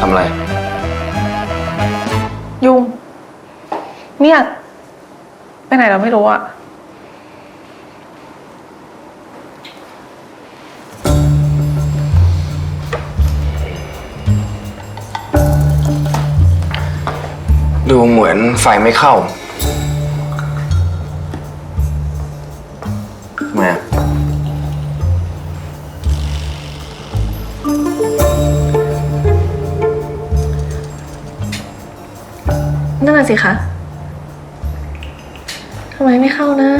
ทำอะไร ยุง เนี่ย ไปไหนเราไม่รู้อะ ดูเหมือนไฟไม่เข้าทำไมอะนั่นน่ะสิคะทำไมไม่เข้านะ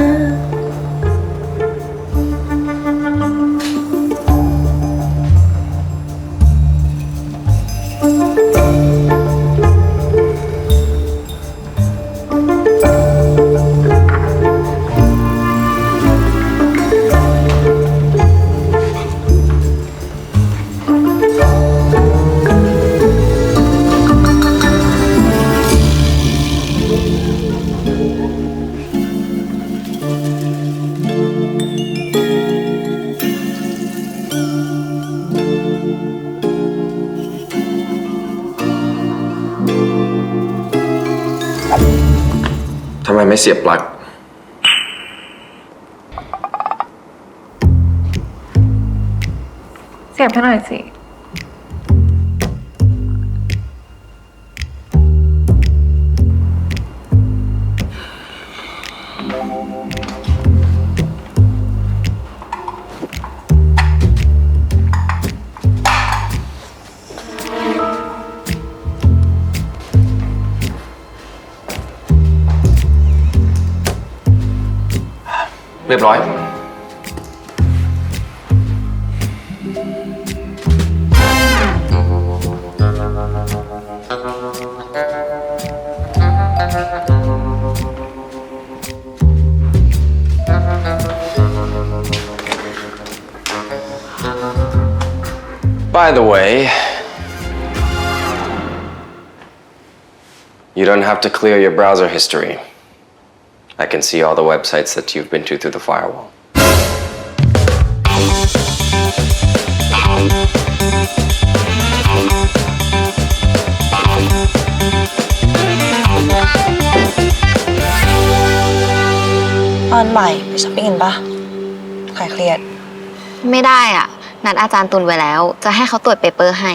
ทำไมไม่เสียบปลั๊ก เสียบให้หน่อยสิ เรียบร้อย By the way, you don't have to clear your browser history. I can see all the websites that you've been to through the firewall. ตอนบ่ายไปช้อปปิ้งกันปะคลายเครียด ไม่ได้อะ นัดอาจารย์ตุลไว้แล้ว จะให้เขาตรวจเปเปอร์ให้